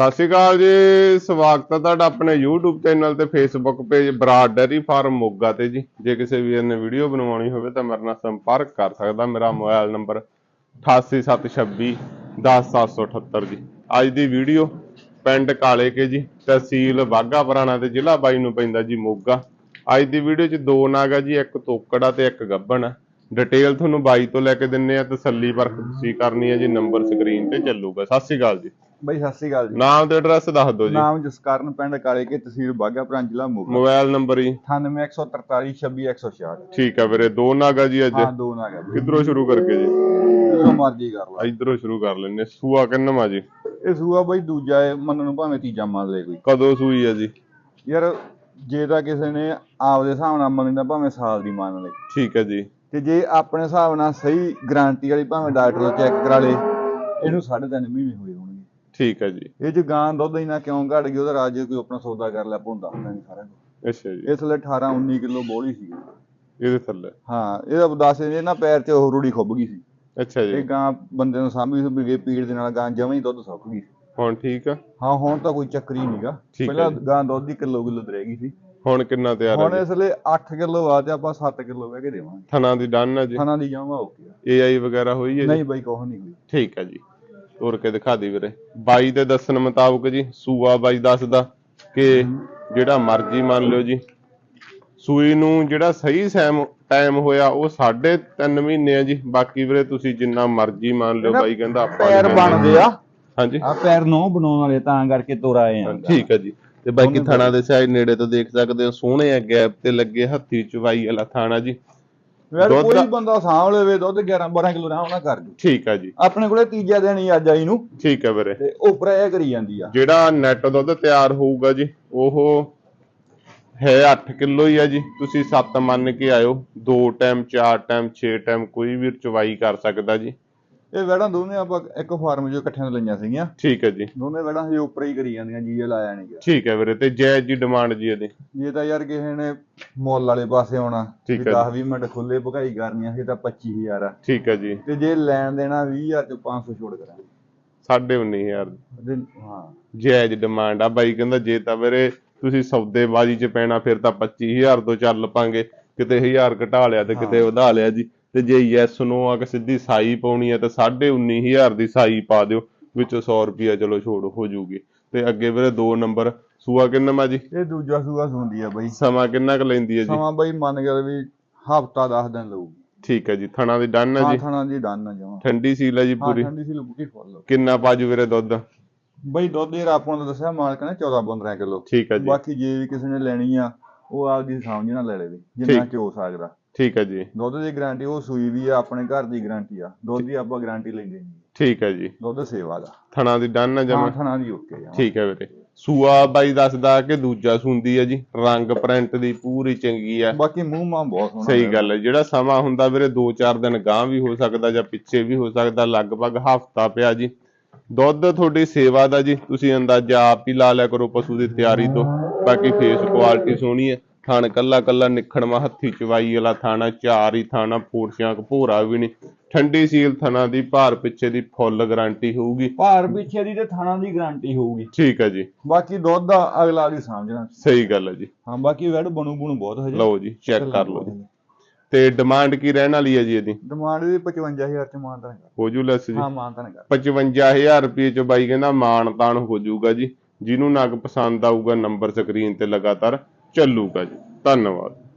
ਸਤਿ ਸ਼੍ਰੀ ਅਕਾਲ ਜੀ, ਸਵਾਗਤ ਹੈ ਤੁਹਾਡਾ ਆਪਣੇ YouTube ਚੈਨਲ ਤੇ Facebook page Brar dairy farm Moga ਤੇ ਜੀ। ਜੇ ਕਿਸੇ ਵੀਰ ਨੇ ਵੀਡੀਓ ਬਣਵਾਉਣੀ ਹੋਵੇ ਤਾਂ ਮੇਰੇ ਨਾਲ ਸੰਪਰਕ ਕਰ ਸਕਦਾ। ਮੇਰਾ ਮੋਬਾਈਲ ਨੰਬਰ 88726 10778 ਜੀ। ਅੱਜ ਦੀ ਵੀਡੀਓ ਪਿੰਡ ਕਾਲੇ ਕੇ ਜੀ, ਤਹਿਸੀਲ ਬਾਗਾ ਪੁਰਾਣਾ ਤੇ ਜ਼ਿਲ੍ਹਾ ਬਾਈ ਨੂੰ ਪੈਂਦਾ ਜੀ ਮੋਗਾ। ਅੱਜ ਦੀ ਵੀਡੀਓ 'ਚ ਦੋ ਨਾਗ ਆ ਜੀ, ਇੱਕ ਤੋਕੜਾ ਤੇ ਇੱਕ ਗੱਬਣ। ਆ ਡਿਟੇਲ ਤੁਹਾਨੂੰ ਬਾਈ ਤੋਂ ਲੈ ਕੇ ਦਿੰਨੇ ਆ ਤਸੱਲੀ ਪਰਖ ਤੁਸੀਂ ਕਰਨੀ ਹੈ ਜੀ ਨੰਬਰ ਸਕਰੀਨ ਤੇ ਚੱਲੂਗਾ। ਸਤਿ ਸ਼੍ਰੀ ਅਕਾਲ ਜੀ। ਬਈ ਸਤਿ ਸ੍ਰੀ ਅਕਾਲ ਜੀ। ਨਾਮ ਤੇ ਐਡਰੈਸ ਦੱਸ ਦਿਓ ਜੀ। ਨਾਮ ਜਸਕਰਨ ਪਿੰਡ ਕਾਲੇ ਕੇ ਤਹਿਸੀਲ ਬਾਗਾ ਪ੍ਰਾਂਤ ਜ਼ਿਲ੍ਹਾ ਮੋਗਾ। ਮੋਬਾਈਲ ਨੰਬਰ ਜੀ। 98143 26166 ਠੀਕ ਆ ਵੀਰੇ ਦੋ ਨਾਗਾ ਜੀ ਅੱਜ। ਹਾਂ ਦੋ ਨਾ ਗਿਆ ਕਿੱਧਰੋਂ ਸ਼ੁਰੂ ਕਰਕੇ ਜੀ? ਜਦੋਂ ਮਰਜ਼ੀ ਕਰ ਲਾ ਇਧਰੋਂ ਸ਼ੁਰੂ ਕਰ ਲੈਨੇ ਸੂਆ ਕਿੰਨਵਾ ਜੀ? ਇਹ ਸੂਆ ਬਈ ਦੂਜਾ ਹੈ ਮੰਨਣ ਨੂੰ ਭਾਵੇਂ ਤੀਜਾ ਮੰਨ ਲੈ ਕੋਈ। ਕਦੋਂ ਸੂਈ ਆ ਜੀ? ਯਾਰ ਜੇ ਤਾਂ ਕਿਸੇ ਨੇ ਆਪਦੇ ਹਿਸਾਬ ਨਾਲ ਮੰਨੀ ਤਾਂ ਭਾਵੇਂ ਸਾਲ ਦੀ ਮੰਨ ਲੈ। ਠੀਕ ਹੈ ਜੀ। ਤੇ ਜੇ ਆਪਣੇ ਹਿਸਾਬ ਨਾਲ ਸਹੀ ਗਾਰੰਟੀ ਵਾਲੀ ਭਾਵੇਂ ਡਾਕਟਰ ਤੋਂ ਚੈੱਕ ਕਰਾ ਲੇ ਇਹਨੂੰ 3.5 ਮਹੀਨੇ ਹੋਏ ਠੀਕ ਹੈ ਜੀ। ਇਹ ਚ ਗਾਂ ਦੁੱਧ ਇੰਨਾ ਕਿਉਂ ਘਟ ਗਿਆ ਉਹਦਾ ਰਾਜ ਜੇ ਕੋਈ ਆਪਣਾ ਸੌਦਾ ਕਰ ਲਿਆ ਭੁੰਦਾ ਹੁੰਦਾ ਨਹੀਂ ਸਾਰਾ। ਅੱਛਾ ਜੀ। ਇਸ ਲਈ 18 19 ਕਿਲੋ ਬੋਲੀ ਸੀ। ਇਹਦੇ ਥੱਲੇ। ਹਾਂ ਇਹਦਾ ਦੱਸ ਇਹ ਨਾ ਪੈਰ 'ਚ ਉਹ ਰੂੜੀ ਖੁੱਭ ਗਈ ਸੀ। ਅੱਛਾ ਇਹ ਜੀ ਗਾਂ ਬੰਦੇ ਨੂੰ ਸਾਂਭੀ ਸੁਭੀ ਗਈ ਪੀੜ ਦੇ ਨਾਲ ਗਾਂ ਜਮਾਂ ਹੀ ਦੁੱਧ ਸੁੱਕ ਗਈ ਹੁਣ ਠੀਕ ਆ? ਹਾਂ ਹੁਣ ਤਾਂ ਕੋਈ ਚੱਕਰੀ ਨਹੀਂਗਾ ਹੈ ਪਹਿਲਾਂ ਜੀ। ਗਾਂ ਦੁੱਧ ਦੀ ਕਿਲੋ ਕਿਲੋ ਰਹਿ ਸੀ। ਹੁਣ ਕਿੰਨਾ ਤਿਆਰ ਹੁਣ ਆ ਜੀ? ਇਸ ਲਈ 8 ਕਿਲੋ ਬਾਅਦ ਆਪਾਂ 7 ਕਿਲੋ ਬਹਿ ਕੇ ਦੇਵਾਂਗੇ। ਥਣਾ ਦੀ ਡਨ ਆ ਜੀ। ਖਾਣਾ ਦੀ ਜਾਵਾਂ ਓਕੇ ਏਆਈ ਵਗੈਰਾ ਹੋਈ ਹੈ ਜੀ? ਨਹੀਂ ਬਾਈ ਕੋਹ ਨਹੀਂ ਹੋਈ। ਠੀਕ ਹੈ ਜੀ। ਤੋਰ ਕੇ ਦਿਖਾ ਦੀ ਵੀਰੇ। ਬਾਈ ਦੇ ਦੱਸਣ ਮੁਤਾਬਕ ਜੀ ਸੂਆ ਬਾਈ ਦੱਸਦਾ ਕਿ ਜਿਹੜਾ ਮਰਜ਼ੀ ਮੰਨ ਲਿਓ ਜੀ। ਸੂਈ ਨੂੰ ਜਿਹੜਾ ਸਹੀ ਸੈਮ ਟਾਈਮ ਹੋਇਆ ਉਹ 3.5 ਮਹੀਨੇ ਆ ਜੀ। ਬਾਕੀ ਵੀਰੇ ਤੁਸੀਂ ਜਿੰਨਾ ਮਰਜ਼ੀ ਮੰਨ ਲਿਓ ਬਾਈ ਕਹਿੰਦਾ ਆਪਾਂ ਪੈਰ। ਬਣਦੇ ਆ। ਹਾਂਜੀ। ਆ ਪੈਰ ਨੋ ਬਣਾਉਣ ਵਾਲੇ ਤਾਂ ਕਰਕੇ ਤੁਰ ਆਏ ਆ। ਠੀਕ ਹੈ ਜੀ। ਤੇ ਬਾਕੀ ਥਾਣਾ ਦੇ ਸਾਈਡ ਨੇੜੇ ਤੋਂ ਦੇਖ ਸਕਦੇ ਹੋ ਸੋਹਣੇ ਆ ਗੈਪ ਤੇ ਲੱਗੇ ਹੱਥੀ ਚਵਾਈ ਵਾਲਾ ਥਾਣਾ ਜੀ। ਯਾਰ ਦੁੱਧ ਕੋਈ ਦਾ- ਬੰਦਾ ਸਾਂਭ ਲਵੇ ਦੁੱਧ 11 12 ਕਿਲੋ ਆਰਾਮ ਨਾਲ ਕਰ ਦੂ। ਠੀਕ ਹੈ ਜੀ। ਆਪਣੇ ਕੋਲੇ ਤੀਜਾ ਦਿਨ ਹੀ ਅੱਜ ਆਈ ਨੂੰ। ਠੀਕ ਹੈ ਵੀਰੇ। ਤੇ ਉੱਪਰ ਇਹ ਕਰੀ ਜਾਂਦੀ ਆ। ਜਿਹੜਾ ਨੈਟ ਦੁੱਧ ਤਿਆਰ ਹੋਊਗਾ ਜੀ ਉਹ ਹੈ 8 ਕਿਲੋ ਹੀ ਆ ਜੀ। ਤੁਸੀਂ 7 ਮੰਨ ਕੇ ਆਇਓ 2 ਟਾਈਮ 4 ਟਾਈਮ 6 ਟਾਈਮ ਕੋਈ ਵੀ ਚਵਾਈ ਕਰ ਸਕਦਾ ਜੀ। ਇਹ ਵੈੜਾਂ ਦੋਨੇ ਆਪਾਂ ਇੱਕ ਫਾਰਮ 'ਚੋਂ ਇਕੱਠੀਆਂ ਲਈਆਂ ਸੀਗੀਆਂ। ਠੀਕ ਹੈ ਜੀ। ਦੋਨੇ ਵੈੜਾਂ ਹਜੇ ਉੱਪਰ ਹੀ ਕਰੀ ਜਾਂਦੀਆਂ ਜੀ ਇਹ ਲਾਇਆ ਨਹੀਂ ਗਿਆ। ਠੀਕ ਹੈ ਵੀਰੇ ਤੇ ਜਾਇਜ਼ ਜੀ ਡਿਮਾਂਡ ਜੀ ਇਹਦੀ। ਜੇ ਤਾਂ ਯਾਰ ਕਿਸੇ ਨੇ ਮੁੱਲ ਵਾਲੇ ਪਾਸੇ ਆਉਣਾ ਵੀ ਹੈ 10 20 ਮਿੰਟ ਖੁੱਲੇ ਭਗਾਈ ਕਰਨੀ ਇਹ ਤਾਂ 25000 ਆ। ਠੀਕ ਹੈ ਜੀ। ਤੇ ਜੇ ਲੈਣ ਦੇਣਾ 20000 ਚ 500 ਛੋੜ ਕਰਾਂਗੇ। 19500 ਤੇ ਹਾਂ। ਜਾਇਜ਼ ਡਿਮਾਂਡ ਆ ਬਾਈ ਕਹਿੰਦਾ ਜੇ ਤਾਂ ਵੀਰੇ ਤੁਸੀਂ ਸੌਦੇਬਾਜ਼ੀ 'ਚ ਪੈਣਾ ਫਿਰ ਤਾਂ 25000 ਤੋਂ ਚੱਲ ਪਾਂਗੇ। ਕਿਤੇ 1000 ਘਟਾ ਲਿਆ ਤੇ ਕਿਤੇ ਵਧਾ ਲਿਆ ਜੀ। ਤੇ ਜੇ ਯੈਸ ਨੋ ਆ ਕੇ ਸਿੱਧੀ ਸਾਈ ਪਾਉਣੀ ਹੈ ਤਾਂ 19500 ਦੀ ਸਾਈ ਪਾ ਦਿਓ ਵਿੱਚੋਂ 100 ਰੁਪਿਆ ਚਲੋ ਛੋੜ ਹੋ ਜੂਗੀ। ਤੇ ਅੱਗੇ ਵੀਰੇ ਦੋ ਨੰਬਰ ਸੂਆ ਕਿੰਨਾ ਮਾ ਜੀ? ਇਹ ਦੂਜਾ ਸੂਆ ਸੁਣਦੀ ਆ ਬਈ। ਸਮਾਂ ਕਿੰਨਾ ਕੁ ਲੈਂਦੀ ਹੈ ਜੀ? ਸਮਾਂ ਬਈ ਮੰਨ ਕੇ ਵੀ ਹਫਤਾ 10 ਦਿਨ ਲਊਗੀ। ਠੀਕ ਹੈ ਜੀ ਥਣਾ ਦੀ ਡਨ ਹੈ ਹਾਂ ਜੀ? ਥਣਾ ਦੀ ਡਨ ਨਾ ਜਾਵਾਂ ਠੰਡੀ ਸੀਲ ਹੈ ਜੀ ਹਾਂ ਪੂਰੀ? ਠੰਡੀ ਸੀ ਲੁਕੀ ਫੁੱਲ ਕਿੰਨਾ ਪਾਜੂ ਵੀਰੇ ਦੁੱਧ? ਬਈ ਦੁੱਧ ਇਹ ਆਪਾਂ ਨੂੰ ਦੱਸਿਆ ਮਾਲਕ ਨੇ 14 15 ਕਿਲੋ। ਠੀਕ ਹੈ ਜੀ। ਬਾਕੀ ਜੇ ਵੀ ਕਿਸੇ ਨੇ ਲੈਣੀ ਆ ਉਹ ਆਪਦੀ ਸਮਝ ਨਾਲ ਲੈ ਲਵੇ ਜਿੰਨਾ। ਚ ਹੋ ਸਕਦਾ ਠੀਕ ਹੈ ਜੀ। ਦੁੱਧ ਦੀ ਗਾਰੰਟੀ ਉਹ ਸੂਈ ਵੀ ਆ ਆਪਣੇ ਘਰ ਦੀ ਗਾਰੰਟੀ ਆ। ਦੁੱਧ ਦੀ ਆਪਾਂ ਗਾਰੰਟੀ ਲੈਂਦੇ ਨਹੀਂ। ਠੀਕ ਹੈ ਜੀ। ਦੁੱਧ ਸੇਵਾ ਦਾ। ਥਣਾ ਦੀ ਡਨ ਹਾਂ ਜਮਾ? ਥਣਾ ਦੀ ਓਕੇ ਆ। ਠੀਕ ਹੈ ਵੀਰੇ। ਸੂਆ ਬਾਈ ਦੱਸਦਾ ਕਿ ਦੂਜਾ ਸੁੰਦੀ ਹੈ ਜੀ। ਰੰਗ ਪ੍ਰਿੰਟ ਦੀ ਪੂਰੀ ਚੰਗੀ ਆ। ਬਾਕੀ ਮੂੰਹ ਮਾਂ ਬਹੁਤ ਸੋਹਣਾ ਸਹੀ ਗੱਲ ਹੈ ਜਿਹੜਾ ਸਮਾਂ ਹੁੰਦਾ ਵੀਰੇ 2-4 ਦਿਨ ਗਾਂ ਵੀ ਹੋ ਸਕਦਾ ਜਾਂ ਪਿੱਛੇ ਵੀ ਹੋ ਸਕਦਾ ਲਗਭਗ ਹਫਤਾ ਪਿਆ ਜੀ। ਦੁੱਧ ਤੁਹਾਡੀ ਸੇਵਾ ਦਾ ਜੀ। ਤੁਸੀਂ ਅੰਦਾਜ਼ਾ ਆਪ ਹੀ ਲਾ ਲਿਆ ਕਰੋ ਪਸ਼ੂ ਦੀ ਤਿਆਰੀ ਤੋਂ। ਬਾਕੀ ਫੇਸ ਕੁਆਲਿਟੀ ਸੋਹਣੀ ਹੈ ਥਣ ਕੱਲਾ ਕੱਲਾ ਨਿਖੜਵਾ ਹੱਥੀ ਚਵਾਈ ਵਾਲਾ ਥਾਣਾ ਚਾਰ ਹੀ ਥਾਣਾ ਫੋਰਸ਼ਾਂ ਭੋਰਾ ਵੀ ਨਹੀਂ। ਠੰਡੀ ਸੀਲ ਥਣਾ ਦੀ ਭਾਰ ਪਿੱਛੇ ਦੀ ਫੁੱਲ ਗਾਰੰਟੀ ਹੋਊਗੀ। ਭਾਰ ਪਿੱਛੇ ਦੀ ਤੇ ਥਾਣਾ ਦੀ ਗਾਰੰਟੀ ਹੋਊਗੀ। ਠੀਕ ਹੈ ਜੀ। ਬਾਕੀ ਦੁੱਧ ਦਾ ਅਗਲਾ ਦੀ ਸਮਝਣਾ। ਸਹੀ ਗੱਲ ਹੈ ਜੀ। ਹਾਂ ਬਾਕੀ ਵੈੜ ਬਣੂ ਬਣੂ ਬਹੁਤ ਹਜੇ। ਲਓ ਜੀ ਚੈੱਕ ਕਰ ਲਓ ਜੀ। ਤੇ ਡਿਮਾਂਡ ਕੀ ਰਹਿਣ ਵਾਲੀ ਹੈ ਜੀ ਇਹਦੀ? ਡਿਮਾਂਡ ਦੀ 55000 ਚ ਮਾਨਤਾ ਕਰ ਹੋ ਜੂ। ਲੈਸ ਜੀ ਹਾਂ ਮਾਨਤਾ ਕਰ 55000 ਰੁਪਏ ਚ ਬਾਈ ਕਹਿੰਦਾ ਮਾਣ ਤਾਣ ਹੋ ਜਾਊਗਾ ਜੀ। ਜਿਹਨੂੰ ਨਗ ਪਸੰਦ ਆਊਗਾ ਨੰਬਰ ਸਕਰੀਨ ਤੇ ਲਗਾਤਾਰ। ਚੱਲੂਗਾ ਜੀ। ਧੰਨਵਾਦ।